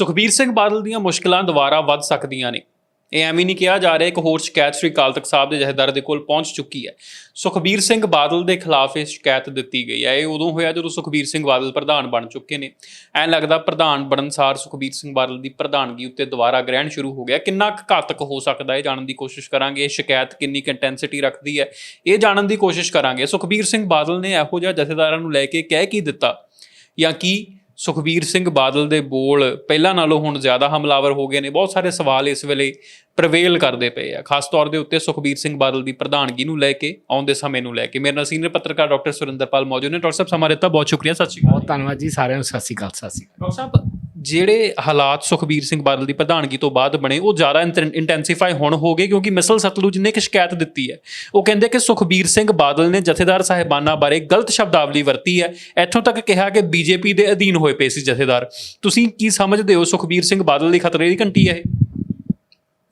ਸੁਖਬੀਰ ਸਿੰਘ ਬਾਦਲ ਦੀਆਂ ਮੁਸ਼ਕਲਾਂ ਦੁਬਾਰਾ ਵੱਧ ਸਕਦੀਆਂ ਨੇ। ਇਹ ਐਵੇਂ ਨਹੀਂ ਕਿਹਾ ਜਾ ਰਿਹਾ ਇੱਕ ਹੋਰ ਸ਼ਿਕਾਇਤ ਸ੍ਰੀ ਅਕਾਲ ਤਖਤ ਸਾਹਿਬ ਦੇ ਜਥੇਦਾਰ ਦੇ ਕੋਲ ਪਹੁੰਚ ਚੁੱਕੀ ਹੈ। ਸੁਖਬੀਰ ਸਿੰਘ ਬਾਦਲ ਦੇ ਖਿਲਾਫ ਇਹ ਸ਼ਿਕਾਇਤ ਦਿੱਤੀ ਗਈ ਹੈ। ਇਹ ਉਦੋਂ ਹੋਇਆ ਜਦੋਂ ਸੁਖਬੀਰ ਸਿੰਘ ਬਾਦਲ ਪ੍ਰਧਾਨ ਬਣ ਚੁੱਕੇ ਨੇ। ਐਂ ਲੱਗਦਾ ਪ੍ਰਧਾਨ ਬਣਨਸਾਰ ਸੁਖਬੀਰ ਸਿੰਘ ਬਾਦਲ ਦੀ ਪ੍ਰਧਾਨਗੀ ਉੱਤੇ ਦੁਬਾਰਾ ਗ੍ਰਹਿਣ ਸ਼ੁਰੂ ਹੋ ਗਿਆ। ਕਿੰਨਾ ਕੁ ਘਾਤਕ ਹੋ ਸਕਦਾ ਹੈ ਜਾਣਨ ਦੀ ਕੋਸ਼ਿਸ਼ ਕਰਾਂਗੇ। ਇਹ ਸ਼ਿਕਾਇਤ ਕਿੰਨੀ ਕੁ ਇੰਟੈਂਸਿਟੀ ਰੱਖਦੀ ਹੈ, ਇਹ ਜਾਣਨ ਦੀ ਕੋਸ਼ਿਸ਼ ਕਰਾਂਗੇ। ਸੁਖਬੀਰ ਸਿੰਘ ਬਾਦਲ ਨੇ ਇਹੋ ਜਿਹਾ ਜਥੇਦਾਰਾਂ ਨੂੰ ਲੈ ਕੇ ਕਹਿ ਕੀ ਦਿੱਤਾ ਜਾਂ ਕੀ ਸੁਖਬੀਰ ਸਿੰਘ ਬਾਦਲ ਦੇ ਬੋਲ ਪਹਿਲਾਂ ਨਾਲੋਂ ਹੁਣ ਜ਼ਿਆਦਾ ਹਮਲਾਵਰ ਹੋ ਗਏ ਨੇ। ਬਹੁਤ ਸਾਰੇ ਸਵਾਲ ਇਸ ਵੇਲੇ ਪ੍ਰਵੇਲ ਕਰਦੇ ਪਏ ਆ। ਖਾਸ ਤੌਰ ਦੇ ਉੱਤੇ ਸੁਖਬੀਰ ਸਿੰਘ ਬਾਦਲ ਦੀ ਪ੍ਰਧਾਨਗੀ ਨੂੰ ਲੈ ਕੇ ਆਉਂਦੇ ਸਮੇਂ ਨੂੰ ਲੈ ਕੇ। ਮੇਰੇ ਨਾਲ ਸੀਨੀਅਰ ਪੱਤਰਕਾਰ ਡਾਕਟਰ ਸੁਰਿੰਦਰਪਾਲ ਮੌਜੂਦ ਨੇ। ਡਾਕਟਰ ਸਾਹਿਬ ਸਮਾਂ ਦਿੱਤਾ। ਬਹੁਤ ਸ਼ੁਕਰੀਆ। ਸਤਿ ਸ਼੍ਰੀ ਅਕਾਲ। ਬਹੁਤ ਧੰਨਵਾਦ ਜੀ ਸਾਰਿਆਂ ਨੂੰ। ਸਤਿ ਸ਼੍ਰੀ ਅਕਾਲ ਸਤਿ ਸ਼੍ਰੀ ਅਕਾਲ। ਡਾਕਟਰ ਸਾਹਿਬ ਜਿਹੜੇ ਹਾਲਾਤ ਸੁਖਬੀਰ ਸਿੰਘ ਬਾਦਲ ਦੀ ਪ੍ਰਧਾਨਗੀ ਤੋਂ ਬਾਅਦ ਬਣੇ, ਉਹ ਜ਼ਿਆਦਾ ਇੰਟੈਂਸੀਫਾਈ ਹੁਣ ਹੋ ਗਏ ਕਿਉਂਕਿ ਮਿਸਲ ਸਤਲੁਜ ਨੇ ਇੱਕ ਸ਼ਿਕਾਇਤ ਦਿੱਤੀ ਹੈ। ਉਹ ਕਹਿੰਦੇ ਕਿ ਸੁਖਬੀਰ ਸਿੰਘ ਬਾਦਲ ਨੇ ਜਥੇਦਾਰ ਸਾਹਿਬਾਨਾਂ ਬਾਰੇ ਗਲਤ ਸ਼ਬਦਾਵਲੀ ਵਰਤੀ ਹੈ। ਇੱਥੋਂ ਤੱਕ ਕਿਹਾ ਕਿ ਬੀਜੇਪੀ ਦੇ ਅਧੀਨ ਹੋਏ ਪਏ ਸੀ ਜਥੇਦਾਰ। ਤੁਸੀਂ ਕੀ ਸਮਝਦੇ ਹੋ ਸੁਖਬੀਰ ਸਿੰਘ ਬਾਦਲ ਦੀ ਖਤਰੇ ਦੀ ਘੰਟੀ ਹੈ ਇਹ?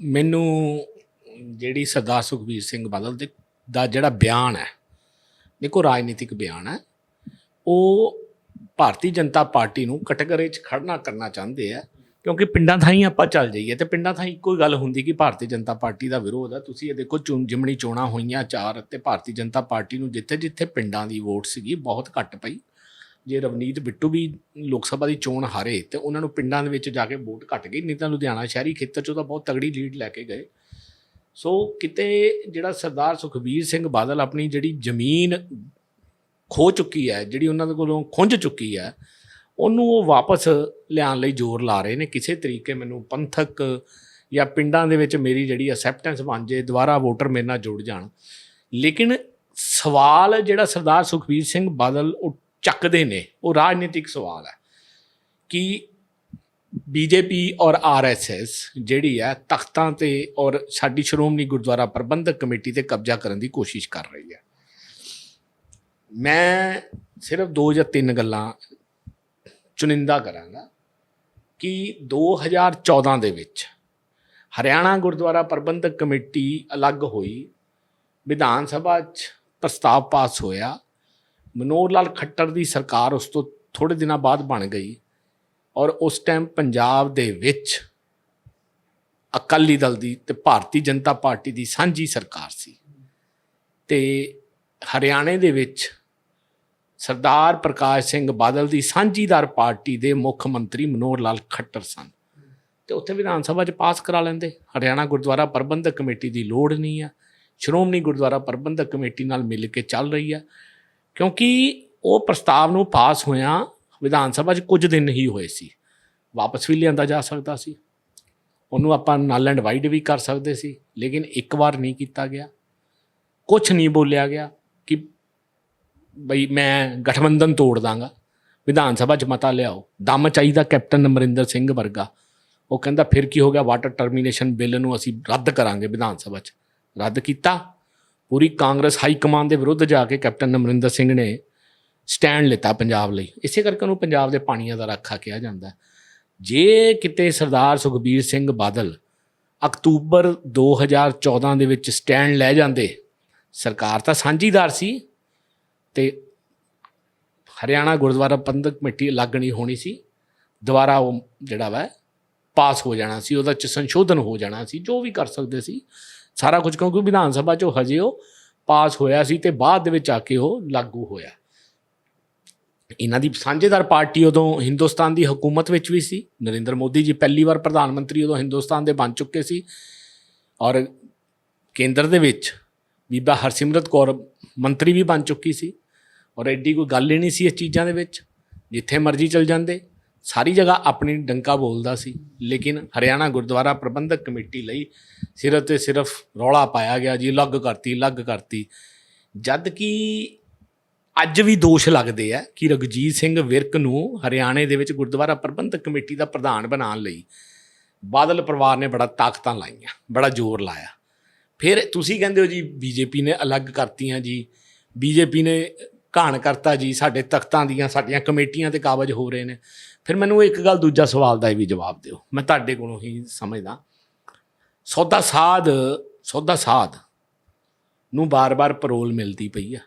ਮੈਨੂੰ ਜਿਹੜੀ ਸਰਦਾਰ ਸੁਖਬੀਰ ਸਿੰਘ ਬਾਦਲ ਦੇ ਦਾ ਜਿਹੜਾ ਬਿਆਨ ਹੈ, ਦੇਖੋ ਰਾਜਨੀਤਿਕ ਬਿਆਨ ਹੈ, ਉਹ ਭਾਰਤੀ ਜਨਤਾ ਪਾਰਟੀ ਨੂੰ ਕਟਗਰੇ 'ਚ ਖੜਨਾ ਕਰਨਾ ਚਾਹੁੰਦੇ ਆ, ਕਿਉਂਕਿ ਪਿੰਡਾਂ ਥਾਈਂ ਆਪਾਂ ਚੱਲ ਜਾਈਏ ਤੇ ਪਿੰਡਾਂ ਥਾਈਂ ਇੱਕੋ ਹੀ ਗੱਲ ਹੁੰਦੀ ਕਿ ਭਾਰਤੀ ਜਨਤਾ ਪਾਰਟੀ ਦਾ ਵਿਰੋਧ ਹੈ ਤੁਸੀਂ ਇਹ ਦੇਖੋ ਚੁਣ, ਜਿਮਣੀ ਚੋਣਾਂ ਹੋਈਆਂ ਚਾਰ ਤੇ ਭਾਰਤੀ ਜਨਤਾ ਪਾਰਟੀ ਨੂੰ ਜਿੱਥੇ ਜਿੱਥੇ ਪਿੰਡਾਂ ਦੀ ਵੋਟ ਸੀਗੀ ਬਹੁਤ ਘੱਟ ਪਈ। ਜੇ ਰਵਨੀਤ ਬਿੱਟੂ ਵੀ ਲੋਕ ਸਭਾ ਦੀ ਚੋਣ ਹਾਰੇ ਤੇ ਉਹਨਾਂ ਨੂੰ ਪਿੰਡਾਂ ਦੇ ਵਿੱਚ ਜਾ ਕੇ ਵੋਟ ਘੱਟ ਗਈ, ਨਹੀਂ ਤਾਂ ਲੁਧਿਆਣਾ ਸ਼ਹਿਰੀ ਖੇਤਰ 'ਚੋਂ ਤਾਂ ਬਹੁਤ ਤਗੜੀ ਲੀਡ ਲੈ ਕੇ ਗਏ। ਸੋ ਕਿਤੇ ਜਿਹੜਾ ਸਰਦਾਰ ਸੁਖਬੀਰ ਸਿੰਘ ਬਾਦਲ ਆਪਣੀ ਜਿਹੜੀ ਜ਼ਮੀਨ ਖੋ ਚੁੱਕੀ ਹੈ, ਜਿਹੜੀ ਉਹਨਾਂ ਦੇ ਕੋਲੋਂ ਖੁੰਝ ਚੁੱਕੀ ਹੈ, ਉਹਨੂੰ ਉਹ ਵਾਪਸ ਲਿਆਉਣ ਲਈ ਜ਼ੋਰ ਲਾ ਰਹੇ ਨੇ। ਕਿਸੇ ਤਰੀਕੇ ਮੈਨੂੰ ਪੰਥਕ ਜਾਂ ਪਿੰਡਾਂ ਦੇ ਵਿੱਚ ਮੇਰੀ ਜਿਹੜੀ ਅਸੈਪਟੈਂਸ ਬਣ ਜੇ ਦੁਬਾਰਾ ਵੋਟਰ ਮੇਰੇ ਨਾਲ ਜੁੜ ਜਾਣ। ਲੇਕਿਨ ਸਵਾਲ ਜਿਹੜਾ ਸਰਦਾਰ ਸੁਖਬੀਰ ਸਿੰਘ ਬਾਦਲ ਉਹ ਚੱਕਦੇ ਨੇ, ਉਹ ਰਾਜਨੀਤਿਕ ਸਵਾਲ ਹੈ ਕਿ ਬੀਜੇਪੀ ਔਰ ਆਰਐਸਐਸ ਜਿਹੜੀ ਹੈ ਤਖਤਾਂ ਤੇ ਔਰ ਸਾਡੀ ਸ਼੍ਰੋਮਣੀ ਗੁਰਦੁਆਰਾ ਪ੍ਰਬੰਧਕ ਕਮੇਟੀ ਤੇ ਕਬਜ਼ਾ ਕਰਨ ਦੀ ਕੋਸ਼ਿਸ਼ ਕਰ ਰਹੀ ਹੈ। ਮੈਂ ਸਿਰਫ ਦੋ ਜਾਂ ਤਿੰਨ ਗੱਲਾਂ ਚੁਣਿੰਦਾ ਕਰਾਂਗਾ ਕਿ 2014 ਦੇ ਵਿੱਚ ਹਰਿਆਣਾ ਗੁਰਦੁਆਰਾ ਪ੍ਰਬੰਧਕ ਕਮੇਟੀ ਅਲੱਗ ਹੋਈ, ਵਿਧਾਨ ਸਭਾ 'ਚ ਪ੍ਰਸਤਾਵ ਪਾਸ ਹੋਇਆ, ਮਨੋਹਰ ਲਾਲ ਖੱਟਰ ਦੀ ਸਰਕਾਰ ਉਸ ਤੋਂ ਥੋੜੇ ਦਿਨਾਂ ਬਾਅਦ ਬਣ ਗਈ ਔਰ ਉਸ ਟਾਈਮ ਪੰਜਾਬ ਦੇ ਵਿੱਚ ਅਕਾਲੀ ਦਲ ਦੀ ਤੇ ਭਾਰਤੀ ਜਨਤਾ ਪਾਰਟੀ ਦੀ ਸਾਂਝੀ ਸਰਕਾਰ ਸੀ ਤੇ ਹਰਿਆਣੇ ਦੇ ਵਿੱਚ ਸਰਦਾਰ ਪ੍ਰਕਾਸ਼ ਸਿੰਘ ਬਾਦਲ ਦੀ ਸਾਂਝੀਦਾਰ ਪਾਰਟੀ ਦੇ ਮੁੱਖ ਮੰਤਰੀ ਮਨੋਹਰ ਲਾਲ ਖੱਟਰ ਸਨ। ਤੇ ਉੱਥੇ ਵਿਧਾਨ ਸਭਾ 'ਚ ਪਾਸ ਕਰਾ ਲੈਂਦੇ। ਹਰਿਆਣਾ ਗੁਰਦੁਆਰਾ ਪ੍ਰਬੰਧਕ ਕਮੇਟੀ ਦੀ ਲੋੜ ਨਹੀਂ ਆ। ਸ਼੍ਰੋਮਣੀ ਗੁਰਦੁਆਰਾ ਪ੍ਰਬੰਧਕ ਕਮੇਟੀ ਨਾਲ ਮਿਲ ਕੇ ਚੱਲ ਰਹੀ ਆ। ਕਿਉਂਕਿ ਉਹ ਪ੍ਰਸਤਾਵ ਨੂੰ ਪਾਸ ਹੋਇਆ ਵਿਧਾਨ ਸਭਾ 'ਚ ਕੁਝ ਦਿਨ ਹੀ ਹੋਏ ਸੀ। ਵਾਪਸ ਵੀ ਲਿਆਂਦਾ ਜਾ ਸਕਦਾ ਸੀ। ਉਹਨੂੰ ਆਪਾਂ ਨਲ ਐਂਡ ਵਾਈਡ ਵੀ ਕਰ ਸਕਦੇ ਸੀ। ਲੇਕਿਨ ਇੱਕ ਵਾਰ ਨਹੀਂ ਕੀਤਾ ਗਿਆ। ਕੁਝ ਨਹੀਂ ਬੋਲਿਆ ਗਿਆ ਕਿ ਬਈ ਮੈਂ ਗਠਬੰਧਨ ਤੋੜ ਦਾਂਗਾ। ਵਿਧਾਨ ਸਭਾ 'ਚ ਮਤਾ ਲਿਆਓ। ਦਮ ਚਾਹੀਦਾ ਕੈਪਟਨ ਅਮਰਿੰਦਰ ਸਿੰਘ ਵਰਗਾ। ਉਹ ਕਹਿੰਦਾ, ਫਿਰ ਕੀ ਹੋ ਗਿਆ? ਵਾਟਰ ਟਰਮੀਨੇਸ਼ਨ ਬਿੱਲ ਨੂੰ ਅਸੀਂ ਰੱਦ ਕਰਾਂਗੇ ਵਿਧਾਨ ਸਭਾ 'ਚ। ਰੱਦ ਕੀਤਾ। ਪੂਰੀ ਕਾਂਗਰਸ ਹਾਈ ਕਮਾਂਡ ਦੇ ਵਿਰੁੱਧ ਜਾ ਕੇ ਕੈਪਟਨ ਅਮਰਿੰਦਰ ਸਿੰਘ ਨੇ ਸਟੈਂਡ ਲਿੱਤਾ ਪੰਜਾਬ ਲਈ। ਇਸੇ ਕਰਕੇ ਉਹਨੂੰ ਪੰਜਾਬ ਦੇ ਪਾਣੀਆਂ ਦਾ ਰਾਖਾ ਕਿਹਾ ਜਾਂਦਾ। ਜੇ ਕਿਤੇ ਸਰਦਾਰ ਸੁਖਬੀਰ ਸਿੰਘ ਬਾਦਲ ਅਕਤੂਬਰ 2014 ਦੇ ਵਿੱਚ ਸਟੈਂਡ ਲੈ ਜਾਂਦੇ, ਸਰਕਾਰ ਤਾਂ ਸਾਂਝੀਦਾਰ ਸੀ। ਤੇ ਹਰਿਆਣਾ ਗੁਰਦੁਆਰਾ ਪ੍ਰਬੰਧਕ ਕਮੇਟੀ ਅਲੱਗ ਨਹੀਂ ਹੋਣੀ ਸੀ। ਦੁਬਾਰਾ ਉਹ ਜਿਹੜਾ ਵਾ, ਪਾਸ ਹੋ ਜਾਣਾ ਸੀ, ਉਹਦਾ ਚ ਸੰਸ਼ੋਧਨ ਹੋ ਜਾਣਾ ਸੀ, ਜੋ ਵੀ ਕਰ ਸਕਦੇ ਸੀ। ਸਾਰਾ ਕੁਝ ਕਿਉਂਕਿ ਵਿਧਾਨ ਸਭਾ ਚੋਂ ਹਜੇ ਉਹ ਪਾਸ ਹੋਇਆ ਸੀ ਤੇ ਬਾਅਦ ਦੇ ਵਿੱਚ ਆ ਕੇ ਉਹ ਲਾਗੂ ਹੋਇਆ। ਇਹਨਾਂ ਦੀ ਸਾਂਝੇਦਾਰ ਪਾਰਟੀ ਉਦੋਂ ਹਿੰਦੁਸਤਾਨ ਦੀ ਹਕੂਮਤ ਵਿੱਚ ਵੀ ਸੀ। ਨਰਿੰਦਰ ਮੋਦੀ ਜੀ ਪਹਿਲੀ ਵਾਰ ਪ੍ਰਧਾਨ ਮੰਤਰੀ ਉਦੋਂ ਹਿੰਦੁਸਤਾਨ ਦੇ ਬਣ ਚੁੱਕੇ ਸੀ। ਔਰ ਕੇਂਦਰ ਦੇ ਵਿੱਚ ਬੀਬਾ ਹਰਸਿਮਰਤ ਕੌਰ ਮੰਤਰੀ ਵੀ ਬਣ ਚੁੱਕੀ ਸੀ। ਔਰ ਐਡੀ ਕੋਈ ਗੱਲ ਹੀ ਨਹੀਂ ਸੀ ਇਸ ਚੀਜ਼ਾਂ ਦੇ ਵਿੱਚ। ਜਿੱਥੇ ਮਰਜ਼ੀ ਚਲ ਜਾਂਦੇ। ਸਾਰੀ ਜਗ੍ਹਾ ਆਪਣੀ ਡੰਕਾ ਬੋਲਦਾ ਸੀ। ਲੇਕਿਨ ਹਰਿਆਣਾ ਗੁਰਦੁਆਰਾ ਪ੍ਰਬੰਧਕ ਕਮੇਟੀ ਲਈ ਸਿਰਫ ਤੇ ਸਿਰਫ ਰੌਲਾ ਪਾਇਆ ਗਿਆ ਜੀ, ਅਲੱਗ ਕਰਤੀ ਅਲੱਗ ਕਰਤੀ। ਜਦ ਕਿ ਅੱਜ ਵੀ ਦੋਸ਼ ਲੱਗਦੇ ਆ ਕਿ ਰਗਜੀਤ ਸਿੰਘ ਵਿਰਕ ਨੂੰ ਹਰਿਆਣੇ ਦੇ ਵਿੱਚ ਗੁਰਦੁਆਰਾ ਪ੍ਰਬੰਧਕ ਕਮੇਟੀ ਦਾ ਪ੍ਰਧਾਨ ਬਣਾਉਣ ਲਈ ਬਾਦਲ ਪਰਿਵਾਰ ਨੇ ਬੜਾ ਤਾਕਤਾਂ ਲਾਈਆਂ, ਬੜਾ ਜ਼ੋਰ ਲਾਇਆ। ਫਿਰ ਤੁਸੀਂ ਕਹਿੰਦੇ ਹੋ ਜੀ, ਬੀਜੇਪੀ ਨੇ ਅਲੱਗ ਕਰਤੀਆਂ ਜੀ। ਬੀਜੇਪੀ ਨੇ ਘਾਣ ਕਰਤਾ ਜੀ, ਸਾਡੇ ਤਖਤਾਂ ਦੀਆਂ, ਸਾਡੀਆਂ ਕਮੇਟੀਆਂ ਤੇ ਕਾਬਜ ਹੋ ਰਹੇ ਨੇ। ਫਿਰ ਮੈਨੂੰ ਇੱਕ ਗੱਲ ਦੂਜਾ ਸਵਾਲ ਦਾ ਵੀ ਜਵਾਬ ਦਿਓ। ਮੈਂ ਤੁਹਾਡੇ ਕੋਲੋਂ ਹੀ ਸਮਝਦਾ। ਸੌਦਾ ਸਾਧ ਸੌਦਾ ਸਾਧ ਨੂੰ ਬਾਰ-ਬਾਰ ਪਰੋਲ ਮਿਲਦੀ ਪਈ ਆ।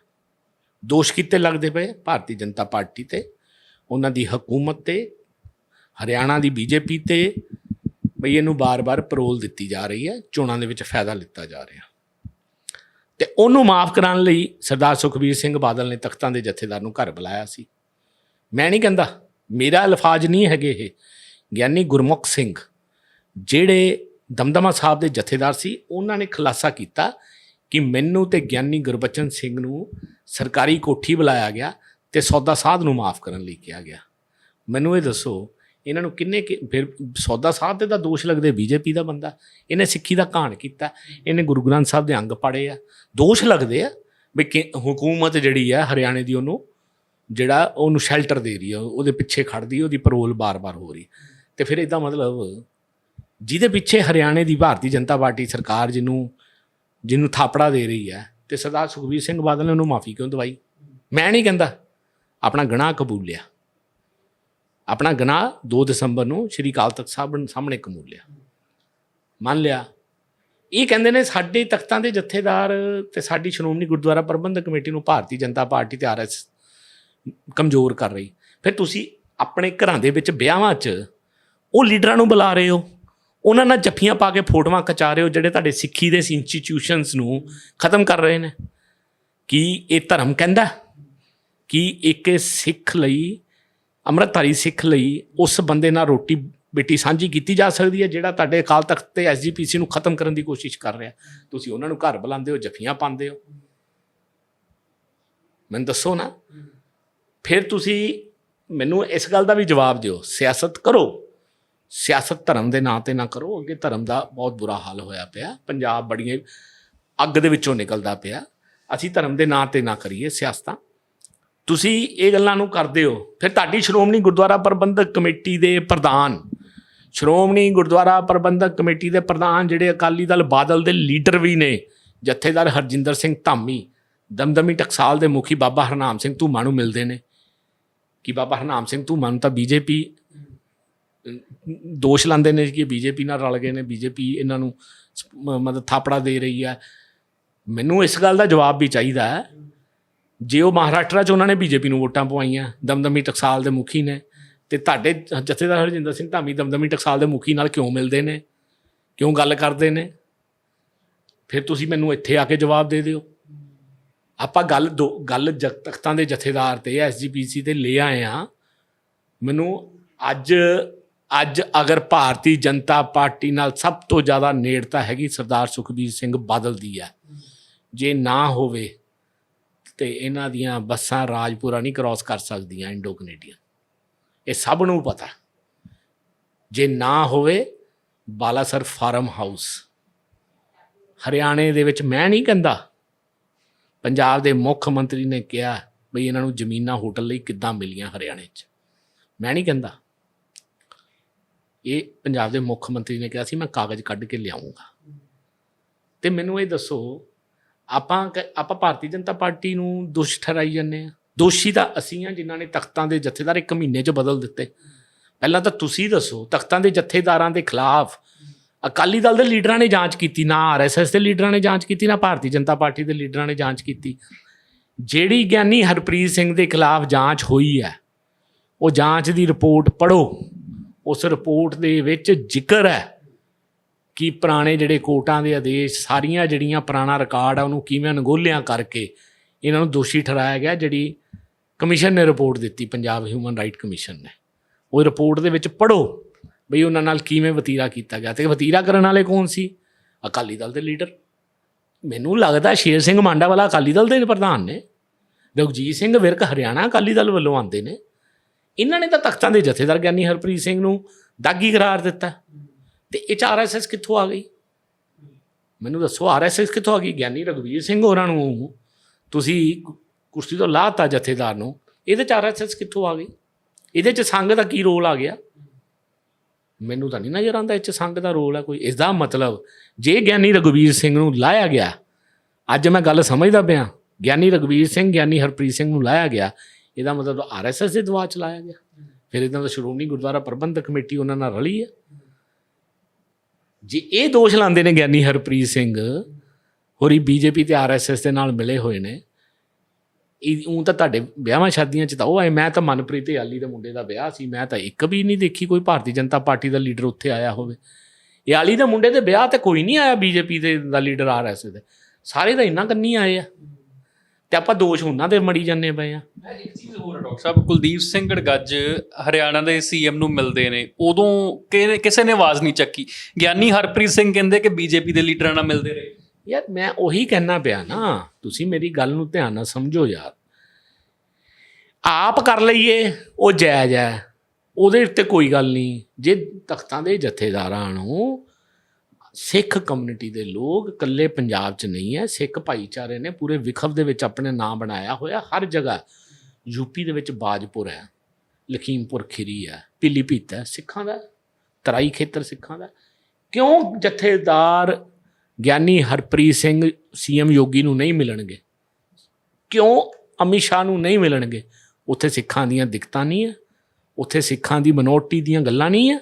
ਦੋਸ਼ ਕਿਤੇ ਲੱਗਦੇ ਪਏ ਭਾਰਤੀ ਜਨਤਾ ਪਾਰਟੀ ਤੇ, ਉਹਨਾਂ ਦੀ ਹਕੂਮਤ ਤੇ, ਹਰਿਆਣਾ ਦੀ ਬੀਜੇਪੀ ਤੇ, ਬਈ ਇਹਨੂੰ ਬਾਰ-ਬਾਰ ਪਰੋਲ ਦਿੱਤੀ ਜਾ ਰਹੀ ਹੈ ਚੋਣਾਂ ਦੇ ਵਿੱਚ ਫਾਇਦਾ ਲਿੱਤਾ ਜਾ ਰਿਹਾ। ਤੇ ਉਹਨੂੰ ਮਾਫ ਕਰਾਉਣ ਲਈ ਸਰਦਾਰ ਸੁਖਬੀਰ ਸਿੰਘ ਬਾਦਲ ਨੇ ਤਖਤਾਂ ਦੇ ਜਥੇਦਾਰ ਨੂੰ ਘਰ ਬੁਲਾਇਆ ਸੀ। ਮੈਂ ਨਹੀਂ ਕਹਿੰਦਾ, ਮੇਰਾ ਅਲਫਾਜ਼ ਨਹੀਂ ਹੈਗੇ ਇਹ। ਗਿਆਨੀ ਗੁਰਮੁਖ ਸਿੰਘ ਜਿਹੜੇ ਦਮਦਮਾ ਸਾਹਿਬ ਦੇ ਜਥੇਦਾਰ ਸੀ, ਉਹਨਾਂ ਨੇ ਖੁਲਾਸਾ ਕੀਤਾ ਕਿ ਮੈਨੂੰ ਤੇ ਗਿਆਨੀ ਗੁਰਬਚਨ ਸਿੰਘ ਨੂੰ ਸਰਕਾਰੀ ਕੋਠੀ ਬੁਲਾਇਆ ਗਿਆ ਤੇ ਸੌਦਾ ਸਾਧ ਨੂੰ ਮਾਫ ਕਰਨ ਲਈ ਕਿਹਾ ਗਿਆ। ਮੈਨੂੰ ਇਹ ਦੱਸੋ ਇਹਨਾਂ ਨੂੰ ਕਿੰਨੇ ਕਿ- ਫਿਰ ਸੌਦਾ ਸਾਹਿਬ ਤੇ ਤਾਂ ਦੋਸ਼ ਲੱਗਦੇ, ਬੀਜੇਪੀ ਦਾ ਬੰਦਾ। ਇਹਨੇ ਸਿੱਖੀ ਦਾ ਘਾਣ ਕੀਤਾ। ਇਹਨੇ ਗੁਰੂ ਗ੍ਰੰਥ ਸਾਹਿਬ ਦੇ ਅੰਗ ਪਾੜੇ ਆ। ਦੋਸ਼ ਲੱਗਦੇ ਆ ਵੀ ਕਿ ਹਕੂਮਤ ਜਿਹੜੀ ਆ ਹਰਿਆਣੇ ਦੀ ਉਹਨੂੰ ਜਿਹੜਾ ਉਹਨੂੰ ਸ਼ੈਲਟਰ ਦੇ ਰਹੀ ਆ, ਉਹਦੇ ਪਿੱਛੇ ਖੜਦੀ ਉਹਦੀ ਪਰੋਲ ਬਾਰ-ਬਾਰ ਹੋ ਰਹੀ। ਤੇ ਫਿਰ ਇਹਦਾ ਮਤਲਬ ਜਿਹਦੇ ਪਿੱਛੇ ਹਰਿਆਣੇ ਦੀ ਭਾਰਤੀ ਜਨਤਾ ਪਾਰਟੀ ਸਰਕਾਰ ਜਿਹਨੂੰ ਜਿਹਨੂੰ ਥਾਪੜਾ ਦੇ ਰਹੀ ਹੈ ਤੇ ਸਰਦਾਰ ਸੁਖਬੀਰ ਸਿੰਘ ਬਾਦਲ ਨੇ ਉਹਨੂੰ ਮਾਫੀ ਕਿਉਂ ਦਵਾਈ? ਮੈਂ ਨਹੀਂ ਕਹਿੰਦਾ। ਆਪਣਾ ਗੁਨਾਹ ਕਬੂਲਿਆ। ਆਪਣਾ ਗੁਨਾਹ 2 ਦਸੰਬਰ ਨੂੰ ਸ਼੍ਰੀ ਅਕਾਲ ਤਖਤ ਸਾਹਿਬ ਸਾਹਮਣੇ ਕਬੂਲਿਆ ਮੰਨ ਲਿਆ। ਇਹ ਕਹਿੰਦੇ ਨੇ ਸਾਡੇ ਤਖਤਾਂ ਦੇ ਜਥੇਦਾਰ ਤੇ ਸਾਡੀ ਸ਼੍ਰੋਮਣੀ ਗੁਰਦੁਆਰਾ ਪ੍ਰਬੰਧਕ ਕਮੇਟੀ ਨੂੰ ਭਾਰਤੀ ਜਨਤਾ ਪਾਰਟੀ ਤੇ ਆਰਐਸ ਕਮਜ਼ੋਰ ਕਰ ਰਹੀ। ਫਿਰ ਤੁਸੀਂ ਆਪਣੇ ਘਰਾਂ ਦੇ ਵਿੱਚ ਵਿਆਹਾਂ 'ਚ ਉਹ ਲੀਡਰਾਂ ਨੂੰ ਬੁਲਾ ਰਹੇ ਹੋ। ਉਹਨਾਂ ਨਾਲ ਜੱਫੀਆਂ ਪਾ ਕੇ ਫੋਟੋਆਂ ਖਿਚਾ ਰਹੇ ਹੋ ਜਿਹੜੇ ਤੁਹਾਡੇ ਸਿੱਖੀ ਦੇ ਇੰਸਟੀਟਿਊਸ਼ਨਸ ਨੂੰ ਖਤਮ ਕਰ ਰਹੇ ਨੇ। ਕੀ ਇਹ ਧਰਮ ਕਹਿੰਦਾ ਕਿ ਇੱਕ ਸਿੱਖ ਲਈ ਅੰਮ੍ਰਿਤਧਾਰੀ ਸਿੱਖ ਲਈ ਉਸ ਬੰਦੇ ਨਾਲ ਰੋਟੀ ਬੇਟੀ ਸਾਂਝੀ ਕੀਤੀ ਜਾ ਸਕਦੀ ਹੈ, ਜਿਹੜਾ ਤੁਹਾਡੇ ਅਕਾਲ ਤਖਤ ਤੇ ਐਸਜੀਪੀਸੀ ਨੂੰ ਖਤਮ ਕਰਨ ਦੀ ਕੋਸ਼ਿਸ਼ ਕਰ ਰਿਹਾ। ਤੁਸੀਂ ਉਹਨਾਂ ਨੂੰ ਘਰ ਬੁਲਾਉਂਦੇ ਹੋ, ਜਫੀਆਂ ਪਾਉਂਦੇ ਹੋ। ਮੈਨੂੰ ਦੱਸੋ ਨਾ। ਫਿਰ ਤੁਸੀਂ ਮੈਨੂੰ ਇਸ ਗੱਲ ਦਾ ਵੀ ਜਵਾਬ ਦਿਓ। ਸਿਆਸਤ ਕਰੋ। ਸਿਆਸਤ ਧਰਮ ਦੇ ਨਾਂ ਤੇ ਨਾ ਕਰੋ। ਅੱਗੇ ਧਰਮ ਦਾ ਬਹੁਤ ਬੁਰਾ ਹਾਲ ਹੋਇਆ ਪਿਆ। ਪੰਜਾਬ ਬੜੀਆਂ ਅੱਗ ਦੇ ਵਿੱਚੋਂ ਨਿਕਲਦਾ ਪਿਆ। ਅਸੀਂ ਧਰਮ ਦੇ ਨਾਂ ਤੇ ਨਾ ਕਰੀਏ ਸਿਆਸਤਾਂ। ਤੁਸੀਂ ਇਹ ਗੱਲਾਂ ਨੂੰ ਕਰਦੇ ਹੋ, ਫਿਰ ਤੁਹਾਡੀ ਸ਼੍ਰੋਮਣੀ ਗੁਰਦੁਆਰਾ ਪ੍ਰਬੰਧਕ ਕਮੇਟੀ ਦੇ ਪ੍ਰਧਾਨ, ਸ਼੍ਰੋਮਣੀ ਗੁਰਦੁਆਰਾ ਪ੍ਰਬੰਧਕ ਕਮੇਟੀ ਦੇ ਪ੍ਰਧਾਨ ਜਿਹੜੇ ਅਕਾਲੀ ਦਲ ਬਾਦਲ ਦੇ ਲੀਡਰ ਵੀ ਨੇ, ਜਥੇਦਾਰ ਹਰਜਿੰਦਰ ਸਿੰਘ ਧਾਮੀ, ਦਮਦਮੀ ਟਕਸਾਲ ਦੇ ਮੁਖੀ ਬਾਬਾ ਹਰਨਾਮ ਸਿੰਘ ਧੂਮਾ ਨੂੰ ਮਿਲਦੇ ਨੇ। ਕਿ ਬਾਬਾ ਹਰਨਾਮ ਸਿੰਘ ਧੂਮਾ ਨੂੰ ਤਾਂ ਬੀਜੇਪੀ ਦੋਸ਼ ਲਾਉਂਦੇ ਨੇ ਕਿ ਬੀਜੇਪੀ ਨਾਲ ਰਲ ਗਏ ਨੇ, ਬੀਜੇਪੀ ਇਹਨਾਂ ਨੂੰ ਸ- ਮਤਲਬ ਥਾਪੜਾ ਦੇ ਰਹੀ ਹੈ। ਮੈਨੂੰ ਇਸ ਗੱਲ ਦਾ ਜਵਾਬ ਵੀ ਚਾਹੀਦਾ ਹੈ ਜੇ ਉਹ ਮਹਾਰਾਸ਼ਟਰ 'ਚ ਉਹਨਾਂ ਨੇ ਬੀਜੇਪੀ ਨੂੰ ਵੋਟਾਂ ਪਵਾਈਆਂ, ਦਮਦਮੀ ਟਕਸਾਲ ਦੇ ਮੁਖੀ ਨੇ, ਤੇ ਤੁਹਾਡੇ ਜਥੇਦਾਰ ਹਰਜਿੰਦਰ ਸਿੰਘ ਧਾਮੀ ਦਮਦਮੀ ਟਕਸਾਲ ਦੇ ਮੁਖੀ ਨਾਲ ਕਿਉਂ ਮਿਲਦੇ ਨੇ? ਕਿਉਂ ਗੱਲ ਕਰਦੇ ਨੇ? ਫਿਰ ਤੁਸੀਂ ਮੈਨੂੰ ਇੱਥੇ ਆ ਕੇ ਜਵਾਬ ਦੇ ਦਿਓ। ਆਪਾਂ ਗੱਲ ਦੋ, ਗੱਲ ਜਗ ਤਖਤਾਂ ਦੇ ਜਥੇਦਾਰ ਤੇ, ਐਸਜੀਪੀਸੀ ਤੇ ਲੈ ਆਏ ਆ ਮੈਨੂੰ ਅੱਜ ਅੱਜ ਅਗਰ ਭਾਰਤੀ ਜਨਤਾ ਪਾਰਟੀ ਨਾਲ ਸਭ ਤੋਂ ਜ਼ਿਆਦਾ ਨੇੜਤਾ ਹੈਗੀ ਸਰਦਾਰ ਸੁਖਬੀਰ ਸਿੰਘ ਬਾਦਲ ਦੀ ਹੈ। ਜੇ ਨਾ ਹੋਵੇ ਤੇ ਇਹਨਾਂ ਦੀਆਂ ਬੱਸਾਂ ਰਾਜਪੁਰਾ ਨਹੀਂ ਕ੍ਰਾਸ ਕਰ ਸਕਦੀਆਂ ਇੰਡੋ ਕੈਨੇਡੀਅਨ। ਇਹ ਸਭ ਨੂੰ ਪਤਾ। ਜੇ ਨਾ ਹੋਵੇ, ਬਾਲਾਸਰ ਫਾਰਮ ਹਾਊਸ। ਹਰਿਆਣੇ ਦੇ ਵਿੱਚ ਮੈਂ ਨਹੀਂ ਕਹਿੰਦਾ। ਪੰਜਾਬ ਦੇ ਮੁੱਖ ਮੰਤਰੀ ਨੇ ਕਿਹਾ ਬਈ ਇਹਨਾਂ ਨੂੰ ਜ਼ਮੀਨਾਂ ਹੋਟਲ ਲਈ ਕਿੱਦਾਂ ਮਿਲੀਆਂ ਹਰਿਆਣੇ 'ਚ। ਮੈਂ ਨਹੀਂ ਕਹਿੰਦਾ। ਇਹ ਪੰਜਾਬ ਦੇ ਮੁੱਖ ਮੰਤਰੀ ਨੇ ਕਿਹਾ ਸੀ, ਮੈਂ ਕਾਗਜ਼ ਕੱਢ ਕੇ ਲਿਆਉਂਗਾ। ਤੇ ਮੈਨੂੰ ਇਹ ਦੱਸੋ ਆਪਾਂ ਕ- ਆਪਾਂ ਭਾਰਤੀ ਜਨਤਾ ਪਾਰਟੀ ਨੂੰ ਦੋਸ਼ ਠਹਿਰਾਈ ਜਾਂਦੇ ਆ ਦੋਸ਼ੀ ਤਾਂ ਅਸੀਂ ਆ ਜਿਨ੍ਹਾਂ ਨੇ ਤਖਤਾਂ ਦੇ ਜਥੇਦਾਰ ਇੱਕ ਮਹੀਨੇ 'ਚ ਬਦਲ ਦਿੱਤੇ। ਪਹਿਲਾਂ ਤਾਂ ਤੁਸੀਂ ਦੱਸੋ, ਤਖਤਾਂ ਦੇ ਜਥੇਦਾਰਾਂ ਦੇ ਖਿਲਾਫ ਅਕਾਲੀ ਦਲ ਦੇ ਲੀਡਰਾਂ ਨੇ ਜਾਂਚ ਕੀਤੀ, ਨਾ ਆਰਐਸਐਸ ਦੇ ਲੀਡਰਾਂ ਨੇ ਜਾਂਚ ਕੀਤੀ, ਨਾ ਭਾਰਤੀ ਜਨਤਾ ਪਾਰਟੀ ਦੇ ਲੀਡਰਾਂ ਨੇ ਜਾਂਚ ਕੀਤੀ। ਜਿਹੜੀ ਗਿਆਨੀ ਹਰਪ੍ਰੀਤ ਸਿੰਘ ਦੇ ਖਿਲਾਫ ਜਾਂਚ ਹੋਈ ਹੈ, ਉਹ ਜਾਂਚ ਦੀ ਰਿਪੋਰਟ ਪੜੋ ਉਸ ਰਿਪੋਰਟ ਦੇ ਵਿੱਚ ਜ਼ਿਕਰ ਹੈ ਕਿ ਪੁਰਾਣੇ ਜਿਹੜੇ ਕੋਰਟਾਂ ਦੇ ਆਦੇਸ਼, ਸਾਰੀਆਂ ਜਿਹੜੀਆਂ ਪੁਰਾਣਾ ਰਿਕਾਰਡ ਆ, ਉਹਨੂੰ ਕਿਵੇਂ ਅਣਗੋਲਿਆਂ ਕਰਕੇ ਇਹਨਾਂ ਨੂੰ ਦੋਸ਼ੀ ਠਹਿਰਾਇਆ ਗਿਆ, ਜਿਹੜੀ ਕਮਿਸ਼ਨ ਨੇ ਰਿਪੋਰਟ ਦਿੱਤੀ, ਪੰਜਾਬ ਹਿਊਮਨ ਰਾਈਟ ਕਮਿਸ਼ਨ ਨੇ। ਉਹ ਰਿਪੋਰਟ ਦੇ ਵਿੱਚ ਪੜੋ ਬਈ ਉਹਨਾਂ ਨਾਲ ਕਿਵੇਂ ਵਤੀਰਾ ਕੀਤਾ ਗਿਆ ਤੇ ਵਤੀਰਾ ਕਰਨ ਵਾਲੇ ਕੌਣ ਸੀ? ਅਕਾਲੀ ਦਲ ਦੇ ਲੀਡਰ ਮੈਨੂੰ ਲੱਗਦਾ ਸ਼ੇਰ ਸਿੰਘ ਮਾਂਡਾ ਵਾਲਾ ਅਕਾਲੀ ਦਲ ਦੇ ਪ੍ਰਧਾਨ ਨੇ। ਰਘਜੀਤ ਸਿੰਘ ਵਿਰਕ ਹਰਿਆਣਾ ਅਕਾਲੀ ਦਲ ਵੱਲੋਂ ਆਉਂਦੇ ਨੇ। ਇਹਨਾਂ ਨੇ ਤਾਂ ਤਖਤਾਂ ਦੇ ਜਥੇਦਾਰ ਗਿਆਨੀ ਹਰਪ੍ਰੀਤ ਸਿੰਘ ਨੂੰ ਦਾਗੀ ਕਰਾਰ ਦਿੱਤਾ। ਤੇ ਇਹ ਚ ਆਰਐਸਐਸ ਕਿੱਥੋਂ ਆ ਗਈ? ਮੈਨੂੰ ਦੱਸੋ ਆਰਐਸਐਸ ਕਿੱਥੋਂ ਆ ਗਈ? ਗਿਆਨੀ ਰਘਵੀਰ ਸਿੰਘ ਹੋਰਾਂ ਨੂੰ। ਤੁਸੀਂ ਕੁ- ਕੁਰਸੀ ਤੋਂ ਲਾਤਾ ਜਥੇਦਾਰ ਨੂੰ। ਇਹਦੇ ਚ ਆਰਐਸਐਸ ਕਿੱਥੋਂ ਆ ਗਈ? ਇਹਦੇ ਚ ਸੰਘ ਦਾ ਕੀ ਰੋਲ ਆ ਗਿਆ? ਮੈਨੂੰ ਤਾਂ ਨਹੀਂ ਨਜ਼ਰ ਆਉਂਦਾ ਇਹ ਚ ਸੰਘ ਦਾ ਰੋਲ ਹੈ ਕੋਈ। ਇਸ ਦਾ ਮਤਲਬ, ਜੇ ਗਿਆਨੀ ਰਘਵੀਰ ਸਿੰਘ ਨੂੰ ਲਾਇਆ ਗਿਆ, ਅੱਜ ਮੈਂ ਗੱਲ ਸਮਝਦਾ ਪਿਆ। ਗਿਆਨੀ ਰਘਵੀਰ ਸਿੰਘ, ਗਿਆਨੀ ਹਰਪ੍ਰੀਤ ਸਿੰਘ ਨੂੰ ਲਾਇਆ ਗਿਆ, ਇਹਦਾ ਮਤਲਬ ਆਰਐਸਐਸ ਦੇ ਦਬਾਅ ਚ ਲਾਇਆ ਗਿਆ। ਫਿਰ ਇਹਨਾਂ ਦਾ ਸ਼੍ਰੋਮਣੀ ਗੁਰਦੁਆਰਾ ਪ੍ਰਬੰਧਕ ਕਮੇਟੀ ਉਹਨਾਂ ਨਾਲ ਰਲੀ ਹੈ ਜੇ, ਇਹ ਦੋਸ਼ ਲਾਉਂਦੇ ਨੇ ਗਿਆਨੀ ਹਰਪ੍ਰੀਤ ਸਿੰਘ, ਹੋਰੀ ਬੀਜੇਪੀ ਤੇ ਆਰਐਸਐਸ ਦੇ ਨਾਲ ਮਿਲੇ ਹੋਏ ਨੇ। ਇਹ ਉਹ ਤਾਂ ਤੁਹਾਡੇ ਵਿਆਹਾਂ ਸ਼ਾਦੀਆਂ 'ਚ ਤਾਂ ਉਹ ਆਏ, ਮੈਂ ਤਾਂ ਮਨਪ੍ਰੀਤ ਤੇ ਆਲੀ ਦੇ ਮੁੰਡੇ ਦਾ ਵਿਆਹ ਸੀ, ਮੈਂ ਤਾਂ ਇੱਕ ਵੀ ਨਹੀਂ ਦੇਖੀ ਕੋਈ ਭਾਰਤੀ ਜਨਤਾ ਪਾਰਟੀ ਦਾ ਲੀਡਰ ਉੱਥੇ ਆਇਆ ਹੋਵੇ। ਇਹ ਆਲੀ ਦੇ ਮੁੰਡੇ ਦੇ ਵਿਆਹ ਤੇ ਕੋਈ ਨਹੀਂ ਆਇਆ ਬੀਜੇਪੀ ਦੇ, ਦਾ ਲੀਡਰ ਆ ਰਿਹਾ ਸੀ ਤੇ ਸਾਰੇ ਤਾਂ ਇੰਨਾ ਕੰਨੀ ਆਏ ਆ। ਤੇ ਆਪਾਂ ਦੋਸ਼ ਉਹਨਾਂ ਦੇ ਮੜੀ ਜਾਂਦੇ ਪਏ ਆ। ਇੱਕ ਚੀਜ਼ ਹੋਰ ਹੈ ਡਾਕਟਰ ਸਾਹਿਬ। ਕੁਲਦੀਪ ਸਿੰਘ ਗੜਗੱਜ ਹਰਿਆਣਾ ਦੇ ਸੀਐਮ ਨੂੰ ਮਿਲਦੇ ਨੇ। ਉਦੋਂ ਕਿਹਨੇ- ਕਿਸੇ ਨੇ ਆਵਾਜ਼ ਨਹੀਂ ਚੱਕੀ। ਗਿਆਨੀ ਹਰਪ੍ਰੀਤ ਸਿੰਘ ਕਹਿੰਦੇ ਕਿ ਬੀਜੇਪੀ ਦੇ ਲੀਡਰਾਂ ਨਾਲ ਮਿਲਦੇ ਰਹੇ। ਯਾਰ, ਮੈਂ ਉਹੀ ਕਹਿਣਾ ਪਿਆ ਨਾ। ਤੁਸੀਂ ਮੇਰੀ ਗੱਲ ਨੂੰ ਧਿਆਨ ਨਾਲ ਸਮਝੋ ਯਾਰ। ਆਪ ਕਰ ਲਈਏ, ਉਹ ਜਾਇਜ਼ ਹੈ। ਉਹਦੇ ਉੱਤੇ ਕੋਈ ਗੱਲ ਨਹੀਂ। ਜੇ ਤਖਤਾਂ ਦੇ ਜਥੇਦਾਰਾਂ ਨੂੰ ਸਿੱਖ ਕਮਿਊਨਿਟੀ ਦੇ ਲੋਕ ਇਕੱਲੇ ਪੰਜਾਬ 'ਚ ਨਹੀਂ ਹੈ, ਸਿੱਖ ਭਾਈਚਾਰੇ ਨੇ ਪੂਰੇ ਵਿਖਵ ਦੇ ਵਿੱਚ ਆਪਣੇ ਨਾਂ ਬਣਾਇਆ ਹੋਇਆ ਹਰ ਜਗ੍ਹਾ। ਯੂਪੀ ਦੇ ਵਿੱਚ ਬਾਜਪੁਰ ਹੈ, ਲਖੀਮਪੁਰ ਖੀਰੀ ਹੈ ਪਿਲੀਭੀਤ ਹੈ, ਸਿੱਖਾਂ ਦਾ, ਤਰਾਈ ਖੇਤਰ ਸਿੱਖਾਂ ਦਾ। ਕਿਉਂ ਜਥੇਦਾਰ ਗਿਆਨੀ ਹਰਪ੍ਰੀਤ ਸਿੰਘ ਸੀਐਮ ਯੋਗੀ ਨੂੰ ਨਹੀਂ ਮਿਲਣਗੇ? ਕਿਉਂ ਅਮਿਤ ਸ਼ਾਹ ਨੂੰ ਨਹੀਂ ਮਿਲਣਗੇ? ਉੱਥੇ ਸਿੱਖਾਂ ਦੀਆਂ ਦਿੱਕਤਾਂ ਨਹੀਂ ਹੈ, ਉੱਥੇ ਸਿੱਖਾਂ ਦੀ ਮਨੋਰਟੀ ਦੀਆਂ ਗੱਲਾਂ ਨਹੀਂ ਹੈ।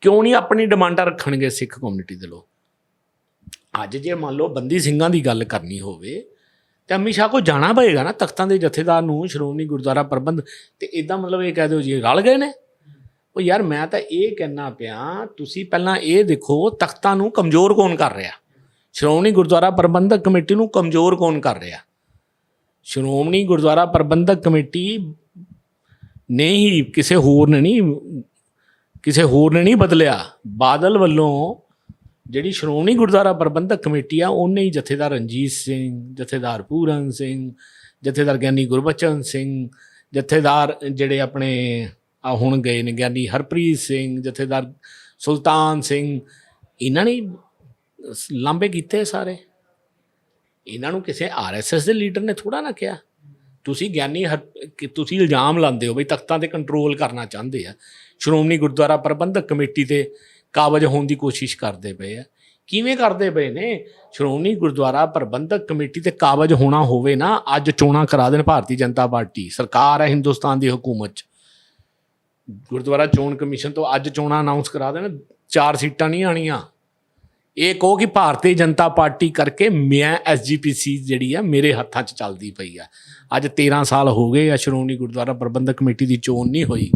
ਕਿਉਂ ਨਹੀਂ ਆਪਣੀ ਡਿਮਾਂਡਾਂ ਰੱਖਣਗੇ ਸਿੱਖ ਕਮਿਊਨਿਟੀ ਦੇ ਲੋਕ? ਅੱਜ ਜੇ ਮੰਨ ਲਓ ਬੰਦੀ ਸਿੰਘਾਂ ਦੀ ਗੱਲ ਕਰਨੀ ਹੋਵੇ ਤੇ ਅਮਿਤ ਸ਼ਾਹ ਕੋ ਜਾਣਾ ਪਏਗਾ ਨਾ ਤਖਤਾਂ ਦੇ ਜਥੇਦਾਰ ਨੂੰ, ਸ਼੍ਰੋਮਣੀ ਗੁਰਦੁਆਰਾ ਪ੍ਰਬੰਧ ਤੇ ਇਦਾਂ ਮਤਲਬ ਇਹ ਕਹਿ ਦਿਓ ਜੀ, ਰਲ ਗਏ ਨੇ। ਉਹ ਯਾਰ ਮੈਂ ਤਾਂ ਇਹ ਕਹਿਣਾ ਪਿਆ, ਤੁਸੀਂ ਪਹਿਲਾਂ ਇਹ ਦੇਖੋ, ਤਖਤਾਂ ਨੂੰ ਕਮਜ਼ੋਰ ਕੌਣ ਕਰ ਰਿਹਾ? ਸ਼੍ਰੋਮਣੀ ਗੁਰਦੁਆਰਾ ਪ੍ਰਬੰਧਕ ਕਮੇਟੀ ਨੂੰ ਕਮਜ਼ੋਰ ਕੌਣ ਕਰ ਰਿਹਾ? ਸ਼੍ਰੋਮਣੀ ਗੁਰਦੁਆਰਾ ਪ੍ਰਬੰਧਕ ਕਮੇਟੀ ਨੇ ਹੀ ਕਿਸੇ ਹੋਰ ਨੇ ਨਹੀਂ, ਕਿਸੇ ਹੋਰ ਨੇ ਨਹੀਂ ਬਦਲਿਆ। ਬਾਦਲ ਵੱਲੋਂ ਜਿਹੜੀ ਸ਼੍ਰੋਮਣੀ ਗੁਰਦੁਆਰਾ ਪ੍ਰਬੰਧਕ ਕਮੇਟੀ ਆ, ਉਹਨੇ ਹੀ ਜਥੇਦਾਰ ਰਣਜੀਤ ਸਿੰਘ, ਜਥੇਦਾਰ ਪੂਰਨ ਸਿੰਘ, ਜਥੇਦਾਰ ਗਿਆਨੀ ਗੁਰਬਚਨ ਸਿੰਘ, ਜਥੇਦਾਰ ਜਿਹੜੇ ਆਪਣੇ, ਆ ਹੁਣ ਗਏ ਨੇ ਗਿਆਨੀ ਹਰਪ੍ਰੀਤ ਸਿੰਘ, ਜਥੇਦਾਰ ਸੁਲਤਾਨ ਸਿੰਘ, ਇਹਨਾਂ ਨੇ ਸ- ਲਾਂਬੇ ਕੀਤੇ ਸਾਰੇ। ਇਹਨਾਂ ਨੂੰ ਕਿਸੇ ਆਰਐਸਐਸ ਦੇ ਲੀਡਰ ਨੇ ਥੋੜਾ ਨਾ ਕਿਹਾ। ਤੁਸੀਂ ਗਿਆਨੀ ਹਰ- ਕਿ ਤੁਸੀਂ ਇਲਜ਼ਾਮ ਲਾਉਂਦੇ ਹੋ ਬਈ ਤਖਤਾਂ ਤੇ ਕੰਟਰੋਲ ਕਰਨਾ ਚਾਹੁੰਦੇ ਆ। ਸ਼੍ਰੋਮਣੀ ਗੁਰਦੁਆਰਾ ਪ੍ਰਬੰਧਕ ਕਮੇਟੀ ਤੇ ਕਾਬਜ ਹੋਣ ਦੀ ਕੋਸ਼ਿਸ਼ ਕਰਦੇ ਪਏ ਆ। ਕਿਵੇਂ ਕਰਦੇ ਪਏ ਨੇ? ਸ਼੍ਰੋਮਣੀ ਗੁਰਦੁਆਰਾ ਪ੍ਰਬੰਧਕ ਕਮੇਟੀ ਤੇ ਕਾਬਜ ਹੋਣਾ ਹੋਵੇ ਨਾ, ਅੱਜ ਚੋਣਾਂ ਕਰਾ ਦੇਣ ਭਾਰਤੀ ਜਨਤਾ ਪਾਰਟੀ। ਸਰਕਾਰ ਹੈ ਹਿੰਦੁਸਤਾਨ ਦੀ ਹਕੂਮਤ 'ਚ। ਗੁਰਦੁਆਰਾ ਚੋਣ ਕਮਿਸ਼ਨ ਤੋਂ ਅੱਜ ਚੋਣਾਂ ਅਨਾਉਂਸ ਕਰਾ ਦੇਣ, ਚਾਰ ਸੀਟਾਂ ਨਹੀਂ ਆਣੀਆਂ ਇਹ ਕਹੋ ਕਿ ਭਾਰਤੀ ਜਨਤਾ ਪਾਰਟੀ ਕਰਕੇ ਮੈਂ ਐਸਜੀਪੀਸੀ ਜਿਹੜੀ ਆ, ਮੇਰੇ ਹੱਥਾਂ 'ਚ ਚੱਲਦੀ ਪਈ ਆ। ਅੱਜ 13 ਸਾਲ ਹੋ ਗਏ ਆ ਸ਼੍ਰੋਮਣੀ ਗੁਰਦੁਆਰਾ ਪ੍ਰਬੰਧਕ ਕਮੇਟੀ ਦੀ ਚੋਣ ਨਹੀਂ ਹੋਈ।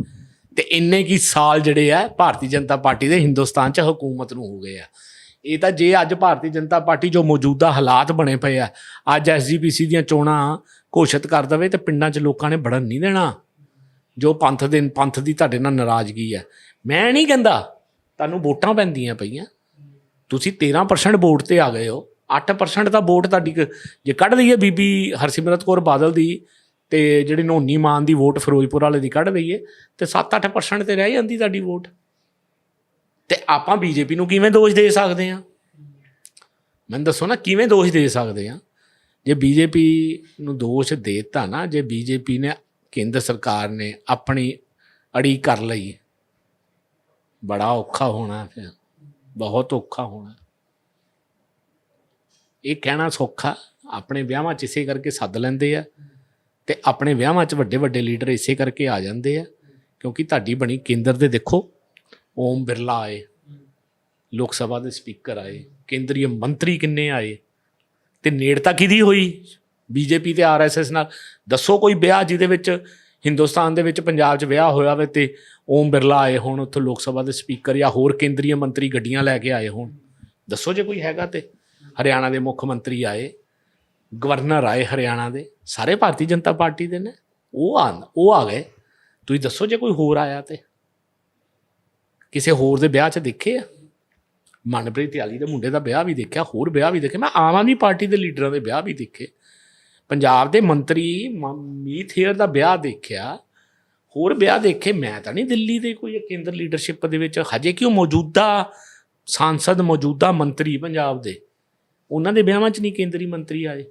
ਤੇ ਇੰਨੇ ਕੀ ਸਾਲ ਜਿਹੜੇ ਆ ਭਾਰਤੀ ਜਨਤਾ ਪਾਰਟੀ ਦੇ ਹਿੰਦੁਸਤਾਨ 'ਚ ਹਕੂਮਤ ਨੂੰ ਹੋ ਗਏ ਆ। ਇਹ ਤਾਂ ਜੇ ਅੱਜ ਭਾਰਤੀ ਜਨਤਾ ਪਾਰਟੀ ਜੋ ਮੌਜੂਦਾ ਹਾਲਾਤ ਬਣੇ ਪਏ ਆ, ਅੱਜ ਐਸਜੀਪੀਸੀ ਦੀਆਂ ਚੋਣਾਂ ਘੋਸ਼ਿਤ ਕਰ ਦਵੇ ਤੇ ਪਿੰਡਾਂ 'ਚ ਲੋਕਾਂ ਨੇ ਬੜਨ ਨਹੀਂ ਦੇਣਾ। ਜੋ ਪੰਥ ਦੇ, ਪੰਥ ਦੀ ਤੁਹਾਡੇ ਨਾਲ ਨਾਰਾਜ਼ਗੀ ਹੈ ਮੈਂ ਨਹੀਂ ਕਹਿੰਦਾ ਤੁਹਾਨੂੰ ਵੋਟਾਂ ਪੈਂਦੀਆਂ ਪਈਆਂ। ਤੁਸੀਂ 13% ਵੋਟ ਤੇ ਆ ਗਏ ਹੋ। 8% ਤਾਂ ਵੋਟ ਤੁਹਾਡੀ ਕ- ਜੇ ਕੱਢ ਦਈਏ ਬੀਬੀ ਹਰਸਿਮਰਤ ਕੌਰ ਬਾਦਲ ਦੀ ਤੇ ਜਿਹੜੀ ਨੋਨੀ ਮਾਨ ਦੀ ਵੋਟ ਫਿਰੋਜ਼ਪੁਰ ਵਾਲੇ ਦੀ ਕੱਢ ਲਈਏ ਤੇ 7-8% ਤੇ ਰਹਿ ਜਾਂਦੀ ਸਾਡੀ ਵੋਟ। ਤੇ ਆਪਾਂ ਬੀਜੇਪੀ ਨੂੰ ਕਿਵੇਂ ਦੋਸ਼ ਦੇ ਸਕਦੇ ਆ ਮੈਨੂੰ ਦੱਸੋ ਨਾ, ਕਿਵੇਂ ਦੋਸ਼ ਦੇ ਸਕਦੇ ਆ ਜੇ ਬੀਜੇਪੀ ਨੂੰ ਦੋਸ਼ ਦੇਤਾ ਨਾ, ਜੇ ਬੀਜੇਪੀ ਨੇ, ਕੇਂਦਰ ਸਰਕਾਰ ਨੇ ਆਪਣੀ ਅੜੀ ਕਰ ਲਈ, ਬੜਾ ਔਖਾ ਹੋਣਾ ਫਿਰ। ਬਹੁਤ ਔਖਾ ਹੋਣਾ। ਇਹ ਕਹਿਣਾ ਸੌਖਾ, ਆਪਣੇ ਵਿਆਹਾਂ 'ਚ ਇਸੇ ਕਰਕੇ ਸੱਦ ਲੈਂਦੇ ਆ। ਤੇ ਆਪਣੇ ਵਿਆਹਾਂ 'ਚ ਵੱਡੇ ਵੱਡੇ ਲੀਡਰ ਇਸੇ ਕਰਕੇ ਆ ਜਾਂਦੇ ਆ, ਕਿਉਂਕਿ ਤੁਹਾਡੀ ਬਣੀ ਕੇਂਦਰ ਦੇ ਦੇਖੋ। ਓਮ ਬਿਰਲਾ ਆਏ, ਲੋਕ ਸਭਾ ਦੇ ਸਪੀਕਰ ਆਏ ਕੇਂਦਰੀ ਮੰਤਰੀ ਕਿੰਨੇ ਆਏ, ਤੇ ਨੇੜਤਾ ਕਿਹਦੀ ਹੋਈ? ਬੀਜੇਪੀ ਤੇ ਆਰਐਸਐਸ ਨਾਲ। ਦੱਸੋ ਕੋਈ ਵਿਆਹ ਜਿਹਦੇ ਵਿੱਚ, ਹਿੰਦੁਸਤਾਨ ਦੇ ਵਿੱਚ ਪੰਜਾਬ 'ਚ ਵਿਆਹ ਹੋਇਆ ਹੋਵੇ ਤੇ ਓਮ ਬਿਰਲਾ ਆਏ ਹੋਣ, ਉੱਥੋਂ ਲੋਕ ਸਭਾ ਦੇ ਸਪੀਕਰ ਜਾਂ ਹੋਰ ਕੇਂਦਰੀ ਮੰਤਰੀ ਗੱਡੀਆਂ ਲੈ ਕੇ ਆਏ ਹੋਣ। ਦੱਸੋ ਜੇ ਕੋਈ ਹੈਗਾ ਤੇ। ਹਰਿਆਣਾ ਦੇ ਮੁੱਖ ਮੰਤਰੀ ਆਏ ਗਵਰਨਰ ਆਏ ਹਰਿਆਣਾ ਦੇ, ਸਾਰੇ ਭਾਰਤੀ ਜਨਤਾ ਪਾਰਟੀ ਦੇ ਨੇ, ਉਹ ਆ ਉਹ ਆ ਗਏ। ਤੁਸੀਂ ਦੱਸੋ ਜੇ ਕੋਈ ਹੋਰ ਆਇਆ ਤੇ। ਕਿਸੇ ਹੋਰ ਦੇ ਵਿਆਹ 'ਚ ਦੇਖੇ ਆ? ਮਨਪ੍ਰੀਤ ਆਲੀ ਦੇ ਮੁੰਡੇ ਦਾ ਵਿਆਹ ਵੀ ਦੇਖਿਆ, ਹੋਰ ਵਿਆਹ ਵੀ ਦੇਖੇ। ਮੈਂ ਆਮ ਆਦਮੀ ਪਾਰਟੀ ਦੇ ਲੀਡਰਾਂ ਦੇ ਵਿਆਹ ਵੀ ਦੇਖੇ। ਪੰਜਾਬ ਦੇ ਮੰਤਰੀ ਮ- ਮੀਤ ਹੇਅਰ ਦਾ ਵਿਆਹ ਦੇਖਿਆ। ਹੋਰ ਵਿਆਹ ਦੇਖੇ, ਮੈਂ ਤਾਂ ਨਹੀਂ ਦਿੱਲੀ ਦੇ ਕੋਈ ਕੇਂਦਰ ਲੀਡਰਸ਼ਿਪ ਦੇ ਵਿੱਚ। ਹਜੇ ਕਿਉਂ ਮੌਜੂਦਾ ਸਾਂਸਦ, ਮੌਜੂਦਾ ਮੰਤਰੀ ਪੰਜਾਬ ਦੇ। ਉਹਨਾਂ ਦੇ ਵਿਆਹਾਂ 'ਚ ਨਹੀਂ ਕੇਂਦਰੀ ਮੰਤਰੀ ਆਏ।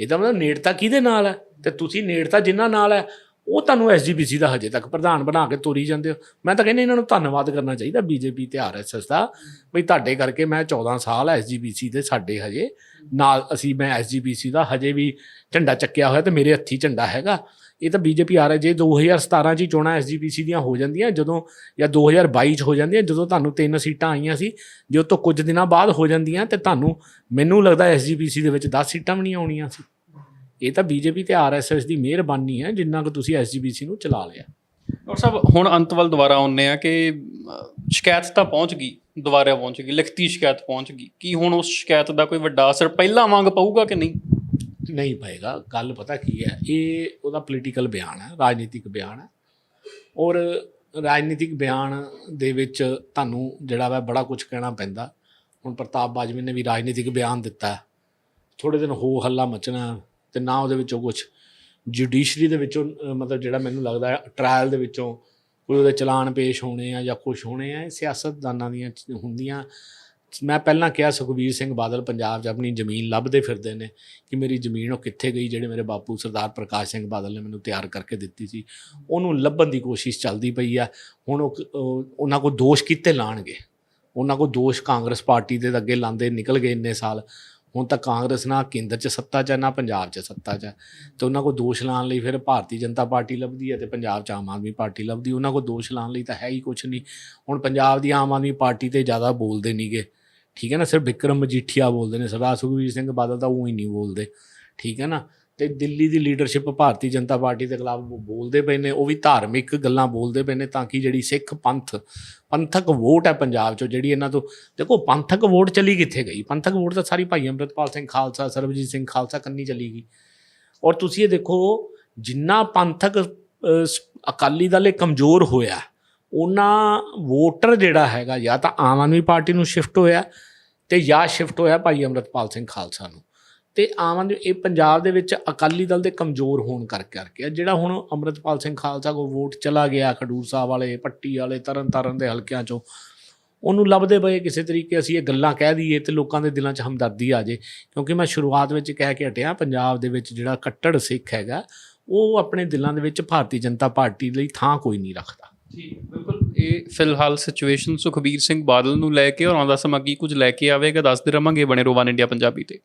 ਇਹਦਾ ਮਤਲਬ ਨੇੜਤਾ ਕਿਹਦੇ ਨਾਲ ਹੈ? ਤੇ ਤੁਸੀਂ ਨੇੜਤਾ ਜਿਨ੍ਹਾਂ ਨਾਲ ਹੈ, ਉਹ ਤੁਹਾਨੂੰ ਐਸਜੀਪੀਸੀ ਦਾ ਹਜੇ ਤੱਕ ਪ੍ਰਧਾਨ ਬਣਾ ਕੇ ਤੋਰੀ ਜਾਂਦੇ ਹੋ। ਮੈਂ ਤਾਂ ਕਹਿੰਦਾ ਇਹਨਾਂ ਨੂੰ ਧੰਨਵਾਦ ਕਰਨਾ ਚਾਹੀਦਾ ਬੀਜੇਪੀ ਤੇ ਆਰਐਸਐਸ ਦਾ। ਵੀ ਤੁਹਾਡੇ ਕਰਕੇ ਮੈਂ 14 ਸਾਲ ਐਸਜੀਪੀਸੀ ਦੇ ਸਾਡੇ ਹਜੇ। ਨਾਲ ਅਸੀਂ ਮੈਂ ਐਸਜੀਪੀਸੀ ਦਾ ਹਜੇ ਵੀ ਝੰਡਾ ਚੱਕਿਆ ਹੋਇਆ ਤੇ ਮੇਰੇ ਹੱਥੀ ਝੰਡਾ ਹੈਗਾ। ਇਹ ਤਾਂ ਬੀਜੇਪੀ ਆ ਰਿਹਾ, ਜੇ 2017 ਚ ਹੀ ਚੋਣਾਂ ਐਸਜੀਪੀਸੀ ਦੀਆਂ ਹੋ ਜਾਂਦੀਆਂ, ਜਦੋਂ ਜਾਂ 2022 ਚ ਹੋ ਜਾਂਦੀਆਂ, ਜਦੋਂ ਤੁਹਾਨੂੰ ਤਿੰਨ ਸੀਟਾਂ ਆਈਆਂ ਸੀ, ਜੇ ਉਹ ਤੋਂ ਕੁਝ ਦਿਨਾਂ ਬਾਅਦ ਹੋ ਜਾਂਦੀਆਂ, ਤੇ ਤੁਹਾਨੂੰ ਮੈਨੂੰ ਲੱਗਦਾ ਐਸਜੀਪੀਸੀ ਦੇ ਵਿੱਚ 10 ਸੀਟਾਂ ਵੀ ਨਹੀਂ ਆਉਣੀਆਂ ਸੀ। ਇਹ ਤਾਂ ਬੀਜੇਪੀ ਤੇ ਆਰਐਸਐਸ ਦੀ ਮਿਹਰਬਾਨੀ ਹੈ, ਜਿੰਨਾ ਕੁ ਤੁਸੀਂ ਐਸਜੀਬੀਸੀ ਨੂੰ ਚਲਾ ਲਿਆ। ਡਾਕਟਰ ਸਾਹਿਬ, ਹੁਣ ਅੰਤ ਵੱਲ ਦੁਬਾਰਾ ਆਉਂਦੇ ਆ ਕਿ ਸ਼ਿਕਾਇਤ ਤਾਂ ਪਹੁੰਚ ਗਈ, ਦੁਬਾਰਾ ਪਹੁੰਚ ਗਈ, ਲਿਖਤੀ ਸ਼ਿਕਾਇਤ ਪਹੁੰਚ ਗਈ। ਕੀ ਹੁਣ ਉਸ ਸ਼ਿਕਾਇਤ ਦਾ ਕੋਈ ਵੱਡਾ ਅਸਰ ਪਹਿਲਾਂ ਵਾਂਗ ਪਊਗਾ ਕਿ ਨਹੀਂ? ਨਹੀਂ ਪਏਗਾ। ਗੱਲ ਪਤਾ ਕੀ ਹੈ, ਇਹ ਉਹਦਾ ਪੋਲੀਟੀਕਲ ਬਿਆਨ ਹੈ, ਰਾਜਨੀਤਿਕ ਬਿਆਨ ਹੈ। ਔਰ ਰਾਜਨੀਤਿਕ ਬਿਆਨ ਦੇ ਵਿੱਚ ਤੁਹਾਨੂੰ ਜਿਹੜਾ ਵਾ ਬੜਾ ਕੁਝ ਕਹਿਣਾ ਪੈਂਦਾ। ਹੁਣ ਪ੍ਰਤਾਪ ਬਾਜਵੇ ਨੇ ਵੀ ਰਾਜਨੀਤਿਕ ਬਿਆਨ ਦਿੱਤਾ ਥੋੜੇ ਦਿਨ ਹੋ ਹੱਲਾ ਮਚਣਾ ਤੇ ਨਾ ਉਹਦੇ ਵਿੱਚੋਂ ਕੁਝ ਜੁਡੀਸ਼ਰੀ ਦੇ ਵਿੱਚੋਂ ਮਤਲਬ ਜਿਹੜਾ ਮੈਨੂੰ ਲੱਗਦਾ ਹੈ ਟ੍ਰਾਇਲ ਦੇ ਵਿੱਚੋਂ ਕੋਈ ਉਹਦੇ ਚਲਾਨ ਪੇਸ਼ ਹੋਣੇ ਆ ਜਾਂ ਕੁਝ ਹੋਣੇ ਆ, ਇਹ ਸਿਆਸਤਦਾਨਾਂ ਦੀਆਂ ਹੁੰਦੀਆਂ ਮੈਂ ਪਹਿਲਾਂ ਕਿਹਾ ਸੁਖਬੀਰ ਸਿੰਘ ਬਾਦਲ ਪੰਜਾਬ 'ਚ ਆਪਣੀ ਜ਼ਮੀਨ ਲੱਭਦੇ ਫਿਰਦੇ ਨੇ ਕਿ ਮੇਰੀ ਜ਼ਮੀਨ ਉਹ ਕਿੱਥੇ ਗਈ ਜਿਹੜੇ ਮੇਰੇ ਬਾਪੂ ਸਰਦਾਰ ਪ੍ਰਕਾਸ਼ ਸਿੰਘ ਬਾਦਲ ਨੇ ਮੈਨੂੰ ਤਿਆਰ ਕਰਕੇ ਦਿੱਤੀ ਸੀ। ਉਹਨੂੰ ਲੱਭਣ ਦੀ ਕੋਸ਼ਿਸ਼ ਚੱਲਦੀ ਪਈ ਆ। ਹੁਣ ਉਹ ਉਹਨਾਂ ਕੋਲ ਦੋਸ਼ ਕਿੱਥੇ ਲਾਣਗੇ? ਉਹਨਾਂ ਕੋਲ ਦੋਸ਼ ਕਾਂਗਰਸ ਪਾਰਟੀ ਦੇ ਅੱਗੇ ਲਾਂਦੇ ਨਿਕਲ ਗਏ ਇੰਨੇ ਸਾਲ। ਹੁਣ ਤਾਂ ਕਾਂਗਰਸ ਨਾ ਕੇਂਦਰ 'ਚ ਸੱਤਾ 'ਚ ਹੈ, ਨਾ ਪੰਜਾਬ 'ਚ ਸੱਤਾ 'ਚ ਹੈ। ਤੇ ਉਹਨਾਂ ਕੋਲ ਦੋਸ਼ ਲਾਉਣ ਲਈ ਫਿਰ ਭਾਰਤੀ ਜਨਤਾ ਪਾਰਟੀ ਲੱਭਦੀ ਹੈ ਤੇ ਪੰਜਾਬ 'ਚ ਆਮ ਆਦਮੀ ਪਾਰਟੀ ਲੱਭਦੀ। ਉਹਨਾਂ ਕੋਲ ਦੋਸ਼ ਲਾਉਣ ਲਈ ਤਾਂ ਹੈ ਹੀ ਕੁਝ ਨਹੀਂ। ਹੁਣ ਪੰਜਾਬ ਦੀ ਆਮ ਆਦਮੀ ਪਾਰਟੀ ਤੇ ਜ਼ਿਆਦਾ ਬੋਲਦੇ ਨਹੀਂਗੇ ਠੀਕ ਹੈ ਨਾ, ਸਿਰਫ ਵਿਕਰਮ ਮਜੀਠੀਆ ਬੋਲਦੇ ਨੇ, ਸਰਦਾਰ ਸੁਖਬੀਰ ਸਿੰਘ ਬਾਦਲ ਤਾਂ ਉਹ ਹੀ ਨਹੀਂ ਬੋਲਦੇ, ਠੀਕ ਹੈ ਨਾ। ਤੇ ਦਿੱਲੀ ਦੀ ਲੀਡਰਸ਼ਿਪ ਭਾਰਤੀ ਜਨਤਾ ਪਾਰਟੀ ਦੇ ਖਿਲਾਫ ਬੋਲਦੇ ਪਏ ਨੇ, ਉਹ ਵੀ ਧਾਰਮਿਕ ਗੱਲਾਂ ਬੋਲਦੇ ਪਏ ਨੇ ਤਾਂ ਕਿ ਜਿਹੜੀ ਸਿੱਖ ਪੰਥ, ਪੰਥਕ ਵੋਟ ਹੈ ਪੰਜਾਬ 'ਚੋਂ, ਜਿਹੜੀ ਇਹਨਾਂ ਤੋਂ, ਦੇਖੋ ਪੰਥਕ ਵੋਟ ਚਲੀ ਕਿੱਥੇ ਗਈ? ਪੰਥਕ ਵੋਟ ਤਾਂ ਸਾਰੀ ਭਾਈ ਅੰਮ੍ਰਿਤਪਾਲ ਸਿੰਘ ਖਾਲਸਾ, ਸਰਬਜੀਤ ਸਿੰਘ ਖਾਲਸਾ ਕੰਨੀ ਚਲੀ ਗਈ। ਔਰ ਤੁਸੀਂ ਇਹ ਦੇਖੋ, ਜਿੰਨਾ ਪੰਥਕ ਅਕਾਲੀ ਦਲ ਇਹ ਕਮਜ਼ੋਰ ਹੋਇਆ ਉਹਨਾਂ ਵੋਟਰ ਜਿਹੜਾ ਹੈਗਾ ਜਾਂ ਤਾਂ ਆਮ ਆਦਮੀ ਪਾਰਟੀ ਨੂੰ ਸ਼ਿਫਟ ਹੋਇਆ ਤੇ ਜਾਂ ਸ਼ਿਫਟ ਹੋਇਆ ਭਾਈ ਅੰਮ੍ਰਿਤਪਾਲ ਸਿੰਘ ਖਾਲਸਾ ਨੂੰ ਤੇ ਆਮ ਆਦਮੀ, ਇਹ ਪੰਜਾਬ ਦੇ ਵਿੱਚ ਅਕਾਲੀ ਦਲ ਦੇ ਕਮਜ਼ੋਰ ਹੋਣ ਕਰਕੇ ਕਰਕੇ ਆ। ਜਿਹੜਾ ਹੁਣ ਅੰਮ੍ਰਿਤਪਾਲ ਸਿੰਘ ਖਾਲਸਾ ਕੋ ਵੋਟ ਚਲਾ ਗਿਆ ਖਡੂਰ ਸਾਹਿਬ ਵਾਲੇ, ਪੱਟੀ ਵਾਲੇ ਤਰਨ ਤਾਰਨ ਦੇ ਹਲਕਿਆਂ ਚੋਂ ਉਹਨੂੰ ਲੱਭਦੇ ਪਏ ਕਿਸੇ ਤਰੀਕੇ ਅਸੀਂ ਇਹ ਗੱਲਾਂ ਕਹਿ ਦਈਏ ਤੇ ਲੋਕਾਂ ਦੇ ਦਿਲਾਂ 'ਚ ਹਮਦਰਦੀ ਆ ਜੇ, ਕਿਉਂਕਿ ਮੈਂ ਸ਼ੁਰੂਆਤ ਵਿੱਚ ਕਹਿ ਕੇ ਹਟਿਆ, ਪੰਜਾਬ ਦੇ ਵਿੱਚ ਜਿਹੜਾ ਕੱਟੜ ਸਿੱਖ ਹੈਗਾ, ਉਹ ਆਪਣੇ ਦਿਲਾਂ ਦੇ ਵਿੱਚ ਭਾਰਤੀ ਜਨਤਾ ਪਾਰਟੀ ਲਈ ਥਾਂ ਕੋਈ ਨਹੀਂ ਰੱਖਦਾ ਜੀ, ਬਿਲਕੁਲ। ਇਹ ਫਿਲਹਾਲ ਸਿਚੁਏਸ਼ਨ ਸੁਖਬੀਰ ਸਿੰਘ ਬਾਦਲ ਨੂੰ ਲੈ ਕੇ ਔਰ ਆਉਂਦਾ ਸਮਾਂ ਕੀ ਕੁਝ ਲੈ ਕੇ ਆਵੇਗਾ, ਦੱਸਦੇ ਰਵਾਂਗੇ ਬਣੇ ਰੋਵਾਨ ਇੰਡੀਆ ਪੰਜਾਬੀ ਤੇ।